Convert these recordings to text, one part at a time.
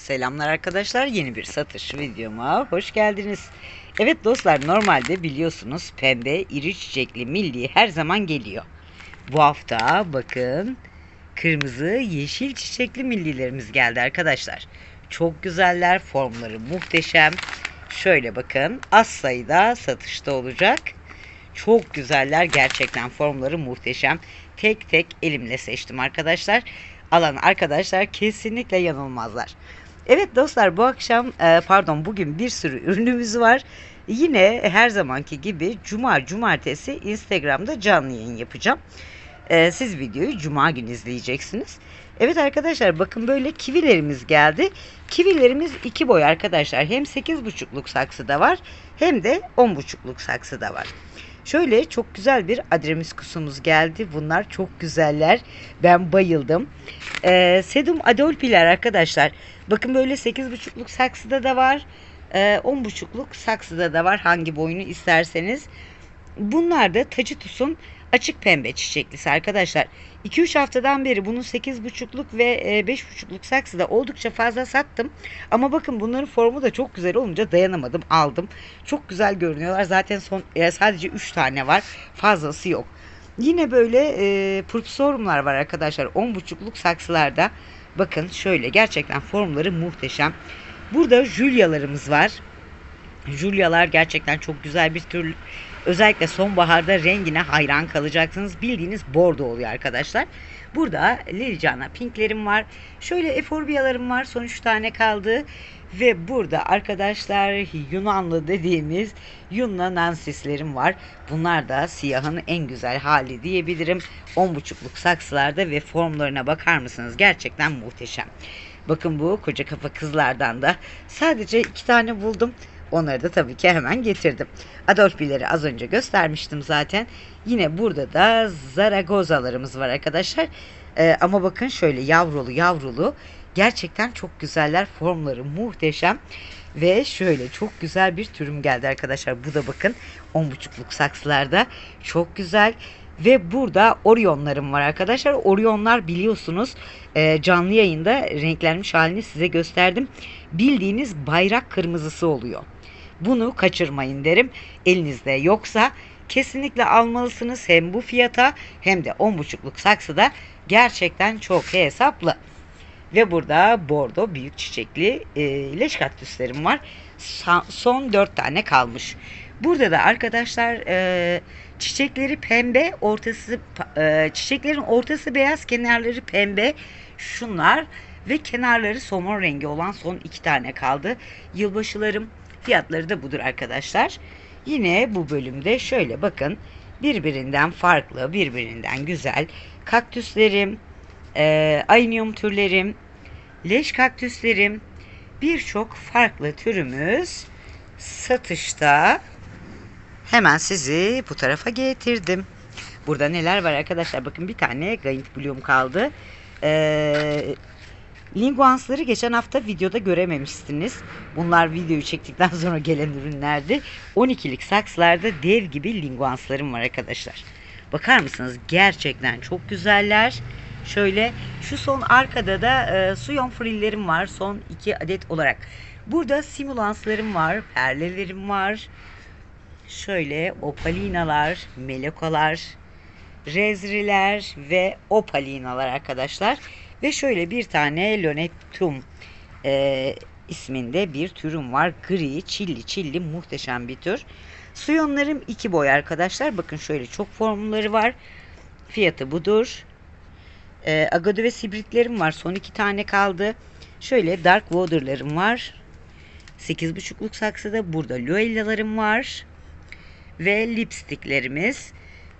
Selamlar arkadaşlar yeni bir satış videoma hoş geldiniz. Evet dostlar normalde biliyorsunuz pembe iri çiçekli milli her zaman geliyor. Bu hafta bakın kırmızı yeşil çiçekli millilerimiz geldi arkadaşlar. Çok güzeller formları muhteşem. Şöyle bakın az sayıda satışta olacak. Çok güzeller gerçekten formları muhteşem. Tek tek elimle seçtim arkadaşlar. Alan arkadaşlar kesinlikle yanılmazlar. Evet dostlar bu akşam e, pardon bugün bir sürü ürünümüz var. Yine her zamanki gibi cuma cumartesi Instagram'da canlı yayın yapacağım. E, siz videoyu cuma günü izleyeceksiniz. Evet arkadaşlar bakın böyle kivilerimiz geldi. Kivilerimiz iki boy arkadaşlar. Hem 8,5'luk saksıda var hem de 10,5'luk saksıda var. Şöyle çok güzel bir adremiskusumuz geldi. Bunlar çok güzeller. Ben bayıldım. Ee, Sedum adolpiler arkadaşlar. Bakın böyle 8,5'luk saksıda da var. Ee, 10,5'luk saksıda da var. Hangi boyunu isterseniz. Bunlar da Tacitus'un açık pembe çiçeklisi arkadaşlar. 2-3 haftadan beri bunun 8,5'luk ve 5,5'luk saksıda oldukça fazla sattım. Ama bakın bunların formu da çok güzel olunca dayanamadım aldım. Çok güzel görünüyorlar. Zaten son e, sadece 3 tane var. Fazlası yok. Yine böyle e, purpsorumlar var arkadaşlar. 10,5'luk saksılarda. Bakın şöyle gerçekten formları muhteşem. Burada Julia'larımız var. Julia'lar gerçekten çok güzel bir tür. Özellikle sonbaharda rengine hayran kalacaksınız. Bildiğiniz bordo oluyor arkadaşlar. Burada Lilicana pinklerim var. Şöyle eforbiyalarım var. Son 3 tane kaldı. Ve burada arkadaşlar Yunanlı dediğimiz Yunna nansislerim var. Bunlar da siyahın en güzel hali diyebilirim. 10,5'luk saksılarda ve formlarına bakar mısınız? Gerçekten muhteşem. Bakın bu koca kafa kızlardan da sadece iki tane buldum. Onları da tabii ki hemen getirdim. Adolfileri az önce göstermiştim zaten. Yine burada da Zaragoza'larımız var arkadaşlar. Ee, ama bakın şöyle yavrulu yavrulu. Gerçekten çok güzeller. Formları muhteşem. Ve şöyle çok güzel bir türüm geldi arkadaşlar. Bu da bakın 10,5'luk saksılarda. Çok güzel. Ve burada Orion'larım var arkadaşlar. Orion'lar biliyorsunuz e, canlı yayında renklenmiş halini size gösterdim. Bildiğiniz bayrak kırmızısı oluyor. Bunu kaçırmayın derim. Elinizde yoksa kesinlikle almalısınız. Hem bu fiyata hem de 10,5'luk saksıda gerçekten çok hesaplı. Ve burada bordo büyük çiçekli e, leş kaktüslerim var. Sa- son 4 tane kalmış. Burada da arkadaşlar e, çiçekleri pembe, ortası e, çiçeklerin ortası beyaz, kenarları pembe. Şunlar ve kenarları somon rengi olan son iki tane kaldı. Yılbaşılarım fiyatları da budur arkadaşlar. Yine bu bölümde şöyle bakın birbirinden farklı, birbirinden güzel kaktüslerim, e, aynium türlerim, leş kaktüslerim, birçok farklı türümüz satışta. Hemen sizi bu tarafa getirdim. Burada neler var arkadaşlar? Bakın bir tane Giant Bloom kaldı. Ee, Linguansları geçen hafta videoda görememişsiniz. Bunlar videoyu çektikten sonra gelen ürünlerdi. 12'lik saksılarda dev gibi linguanslarım var arkadaşlar. Bakar mısınız? Gerçekten çok güzeller. Şöyle şu son arkada da e, suyon frillerim var. Son 2 adet olarak. Burada simulanslarım var. Perlelerim var. Şöyle opalinalar, melokalar, rezriler ve opalinalar arkadaşlar. Ve şöyle bir tane Lonetum e, isminde bir türüm var. Gri, çilli çilli muhteşem bir tür. Suyonlarım iki boy arkadaşlar. Bakın şöyle çok formları var. Fiyatı budur. E, agado ve sibritlerim var. Son iki tane kaldı. Şöyle Dark Water'larım var. 8,5'luk saksıda. Burada Luella'larım var. Ve lipstiklerimiz.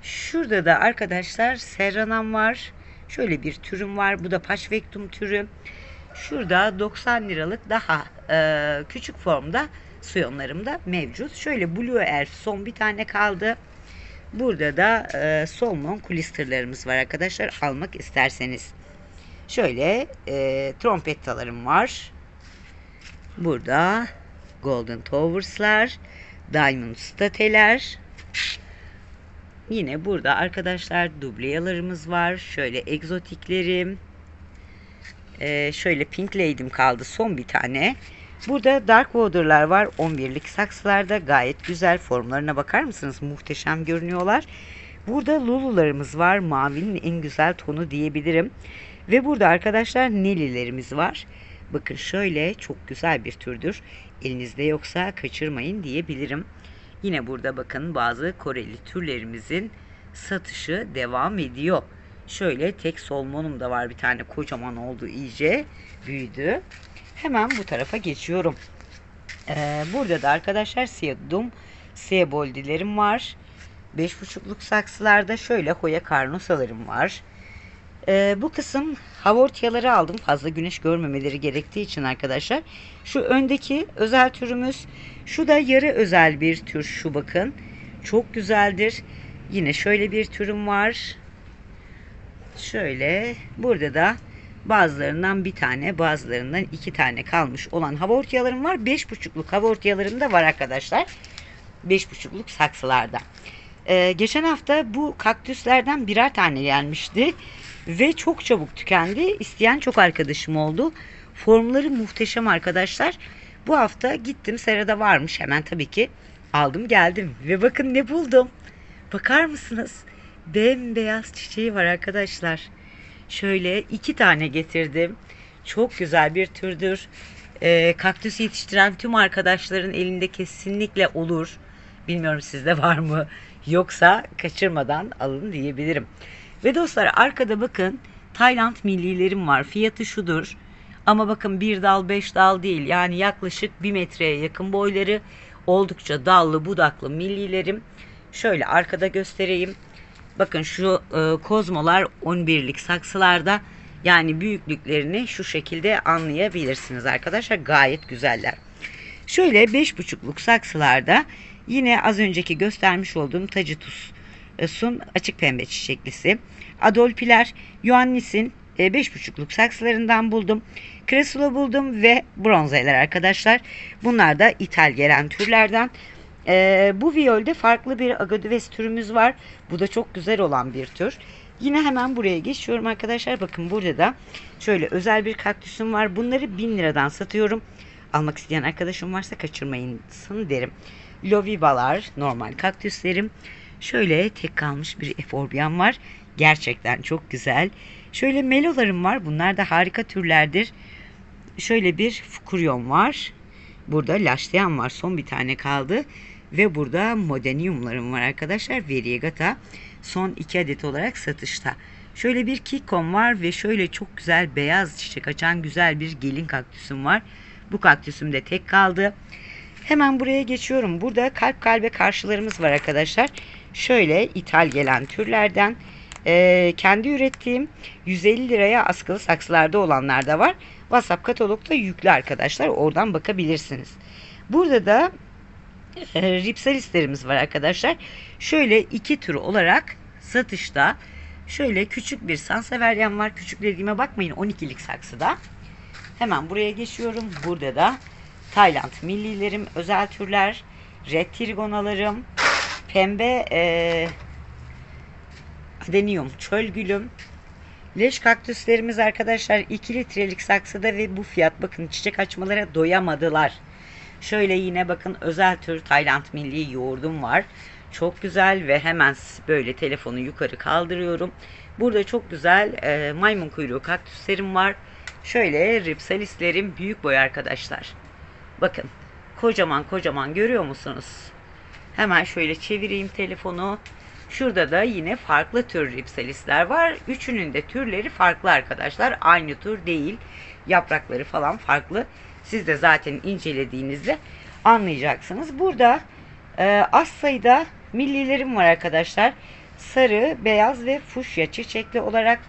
Şurada da arkadaşlar Serranam var. Şöyle bir türüm var. Bu da Paşvektum türü. Şurada 90 liralık daha e, küçük formda suyonlarım da mevcut. Şöyle Blue Elf son bir tane kaldı. Burada da e, Solmon Kulister'larımız var arkadaşlar almak isterseniz. Şöyle e, trompettalarım var. Burada Golden Towers'lar, Diamond Stateler, Yine burada arkadaşlar dubleyalarımız var. Şöyle egzotiklerim. Ee, şöyle Pink Lady'm kaldı son bir tane. Burada Dark Water'lar var 11'lik saksılarda gayet güzel formlarına bakar mısınız? Muhteşem görünüyorlar. Burada Lulu'larımız var mavinin en güzel tonu diyebilirim. Ve burada arkadaşlar Neli'lerimiz var. Bakın şöyle çok güzel bir türdür. Elinizde yoksa kaçırmayın diyebilirim. Yine burada bakın bazı Koreli türlerimizin satışı devam ediyor. Şöyle tek solmonum da var bir tane kocaman oldu iyice büyüdü. Hemen bu tarafa geçiyorum. Ee, burada da arkadaşlar Siyadum Siyaboldilerim var. 5,5'luk saksılarda şöyle Hoya Carnosa'larım var. Ee, bu kısım havortiyaları aldım. Fazla güneş görmemeleri gerektiği için arkadaşlar. Şu öndeki özel türümüz. Şu da yarı özel bir tür şu bakın. Çok güzeldir. Yine şöyle bir türüm var. Şöyle burada da bazılarından bir tane bazılarından iki tane kalmış olan havortiyalarım var. Beş buçukluk havortiyalarım da var arkadaşlar. Beş buçukluk saksılarda. Ee, geçen hafta bu kaktüslerden birer tane gelmişti. Ve çok çabuk tükendi. İsteyen çok arkadaşım oldu. Formları muhteşem arkadaşlar. Bu hafta gittim serada varmış. Hemen tabii ki aldım geldim. Ve bakın ne buldum. Bakar mısınız? Bembeyaz çiçeği var arkadaşlar. Şöyle iki tane getirdim. Çok güzel bir türdür. Ee, kaktüs yetiştiren tüm arkadaşların elinde kesinlikle olur. Bilmiyorum sizde var mı? Yoksa kaçırmadan alın diyebilirim. Ve dostlar arkada bakın Tayland millilerim var. Fiyatı şudur. Ama bakın bir dal beş dal değil. Yani yaklaşık bir metreye yakın boyları. Oldukça dallı budaklı millilerim. Şöyle arkada göstereyim. Bakın şu e, kozmolar 11'lik saksılarda. Yani büyüklüklerini şu şekilde anlayabilirsiniz arkadaşlar. Gayet güzeller. Şöyle 5,5'luk saksılarda yine az önceki göstermiş olduğum Tacitus Sun açık pembe çiçeklisi. Adolpiler Ioannis'in 5,5'luk saksılarından buldum. Kresulo buldum ve bronzeler arkadaşlar. Bunlar da ithal gelen türlerden. Ee, bu viyolde farklı bir agadives türümüz var. Bu da çok güzel olan bir tür. Yine hemen buraya geçiyorum arkadaşlar. Bakın burada da şöyle özel bir kaktüsüm var. Bunları 1000 liradan satıyorum. Almak isteyen arkadaşım varsa kaçırmayın derim. Lovivalar, normal kaktüslerim. Şöyle tek kalmış bir eforbiyan var. Gerçekten çok güzel. Şöyle melolarım var. Bunlar da harika türlerdir. Şöyle bir fukuryon var. Burada laşlayan var. Son bir tane kaldı. Ve burada modeniumlarım var arkadaşlar. Variegata. Son iki adet olarak satışta. Şöyle bir kikon var ve şöyle çok güzel beyaz çiçek açan güzel bir gelin kaktüsüm var. Bu kaktüsüm de tek kaldı. Hemen buraya geçiyorum. Burada kalp kalbe karşılarımız var arkadaşlar. Şöyle ithal gelen türlerden e, kendi ürettiğim 150 liraya askılı saksılarda olanlar da var. WhatsApp katalogda yüklü arkadaşlar. Oradan bakabilirsiniz. Burada da e, ripsalislerimiz var arkadaşlar. Şöyle iki tür olarak satışta. Şöyle küçük bir sanseveryen var. Küçük dediğime bakmayın 12'lik saksıda. Hemen buraya geçiyorum. Burada da Tayland millilerim, özel türler, red trigonalarım, pembe e, adenium çöl gülüm, leş kaktüslerimiz arkadaşlar 2 litrelik saksıda ve bu fiyat bakın çiçek açmalara doyamadılar. Şöyle yine bakın özel tür Tayland milli yoğurdum var. Çok güzel ve hemen böyle telefonu yukarı kaldırıyorum. Burada çok güzel e, maymun kuyruğu kaktüslerim var. Şöyle ripsalislerim büyük boy arkadaşlar. Bakın kocaman kocaman görüyor musunuz? Hemen şöyle çevireyim telefonu. Şurada da yine farklı tür ripsalisler var. Üçünün de türleri farklı arkadaşlar. Aynı tür değil. Yaprakları falan farklı. Siz de zaten incelediğinizde anlayacaksınız. Burada e, az sayıda millilerim var arkadaşlar. Sarı, beyaz ve fuşya çiçekli olarak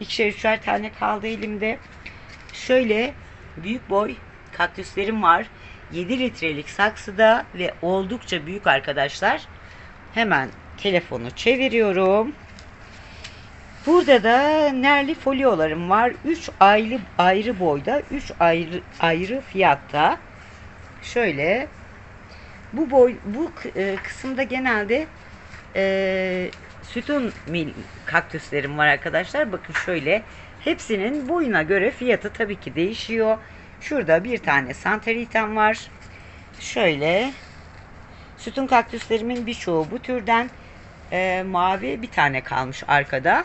ikişer üçer tane kaldı elimde. Şöyle büyük boy kaktüslerim var. 7 litrelik saksıda ve oldukça büyük arkadaşlar. Hemen telefonu çeviriyorum. Burada da nerli folyolarım var. 3 ayrı ayrı boyda, 3 ayrı ayrı fiyatta. Şöyle bu boy bu e, kısımda genelde e, sütun mil kaktüslerim var arkadaşlar. Bakın şöyle Hepsinin boyuna göre fiyatı tabii ki değişiyor. Şurada bir tane santeritem var. Şöyle sütun kaktüslerimin birçoğu bu türden Ee, mavi bir tane kalmış arkada.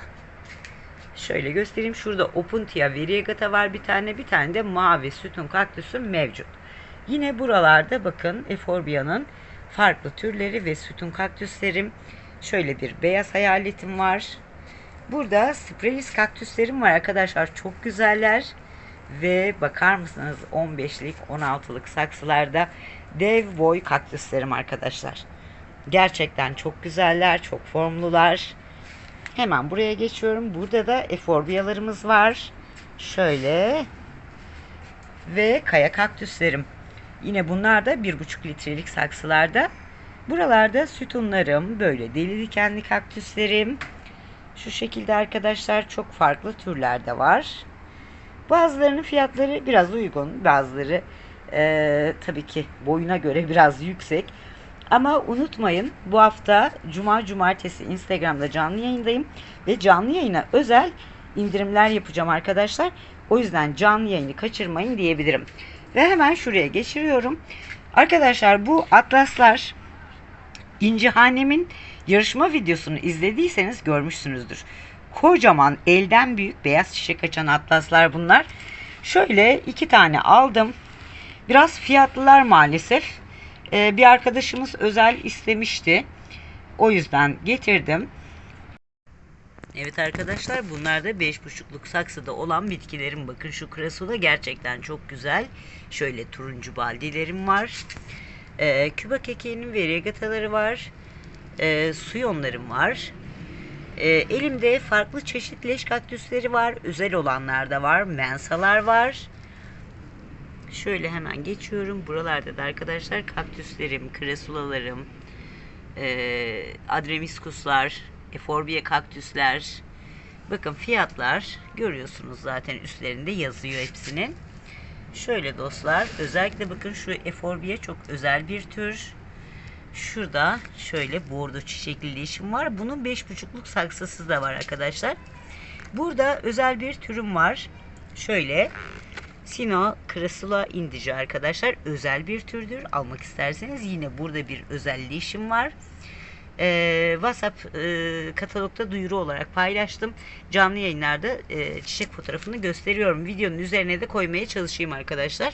Şöyle göstereyim. Şurada Opuntia variegata var bir tane. Bir tane de mavi sütun kaktüsüm mevcut. Yine buralarda bakın Eforbia'nın farklı türleri ve sütun kaktüslerim. Şöyle bir beyaz hayaletim var. Burada Sprelis kaktüslerim var arkadaşlar. Çok güzeller. Ve bakar mısınız 15'lik 16'lık saksılarda dev boy kaktüslerim arkadaşlar. Gerçekten çok güzeller, çok formlular. Hemen buraya geçiyorum. Burada da eforbiyalarımız var. Şöyle. Ve kaya kaktüslerim. Yine bunlar da 1,5 litrelik saksılarda. Buralarda sütunlarım, böyle deli dikenli kaktüslerim. Şu şekilde arkadaşlar çok farklı türlerde var. Bazılarının fiyatları biraz uygun, bazıları eee, tabii ki boyuna göre biraz yüksek. Ama unutmayın bu hafta Cuma Cumartesi Instagram'da canlı yayındayım ve canlı yayına özel indirimler yapacağım arkadaşlar. O yüzden canlı yayını kaçırmayın diyebilirim. Ve hemen şuraya geçiriyorum. Arkadaşlar bu atlaslar İncihanem'in yarışma videosunu izlediyseniz görmüşsünüzdür. Kocaman elden büyük beyaz çiçek açan atlaslar bunlar. Şöyle iki tane aldım. Biraz fiyatlılar maalesef. Ee, bir arkadaşımız özel istemişti. O yüzden getirdim. Evet arkadaşlar bunlar da 5,5'luk saksıda olan bitkilerim. Bakın şu krasula gerçekten çok güzel. Şöyle turuncu baldilerim var. Ee, Küba kekeğinin verigataları var. Ee, suyonlarım var. Ee, elimde farklı çeşit leş kaktüsleri var. Özel olanlar da var. Mensalar var. Şöyle hemen geçiyorum. Buralarda da arkadaşlar kaktüslerim, krasulalarım, e, adremiskuslar, eforbia kaktüsler. Bakın fiyatlar görüyorsunuz zaten üstlerinde yazıyor hepsinin. Şöyle dostlar özellikle bakın şu eforbia çok özel bir tür. Şurada şöyle bordo çiçekli leşim var. Bunun 5,5'luk saksısı da var arkadaşlar. Burada özel bir türüm var. Şöyle Sino Crasula indica arkadaşlar özel bir türdür. Almak isterseniz yine burada bir özelleşim var. Ee, WhatsApp e, katalogda duyuru olarak paylaştım. Canlı yayınlarda e, çiçek fotoğrafını gösteriyorum. Videonun üzerine de koymaya çalışayım arkadaşlar.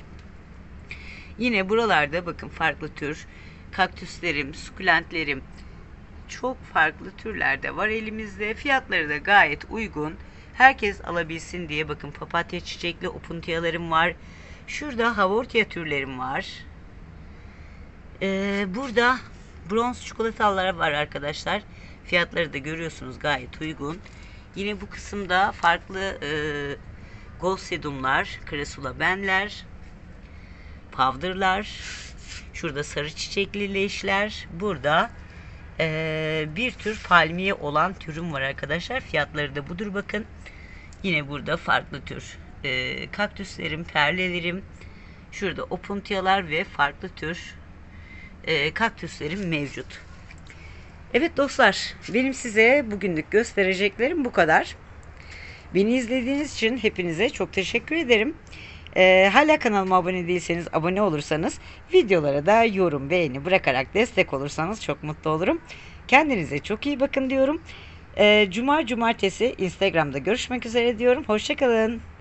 Yine buralarda bakın farklı tür kaktüslerim, sukulentlerim çok farklı türlerde var elimizde. Fiyatları da gayet uygun. Herkes alabilsin diye bakın papatya çiçekli opuntiyalarım var. Şurada havortia türlerim var. Ee, burada bronz çikolatalar var arkadaşlar. Fiyatları da görüyorsunuz gayet uygun. Yine bu kısımda farklı e, gold sedumlar, kresula benler, powderlar. Şurada sarı çiçekli leşler. Burada e, bir tür palmiye olan türüm var arkadaşlar. Fiyatları da budur bakın. Yine burada farklı tür e, kaktüslerim, perlelerim. Şurada opuntiyalar ve farklı tür e, kaktüslerim mevcut. Evet dostlar, benim size bugünlük göstereceklerim bu kadar. Beni izlediğiniz için hepinize çok teşekkür ederim. Ee, hala kanalıma abone değilseniz abone olursanız videolara da yorum beğeni bırakarak destek olursanız çok mutlu olurum. Kendinize çok iyi bakın diyorum. Ee, Cuma cumartesi Instagram'da görüşmek üzere diyorum. Hoşçakalın.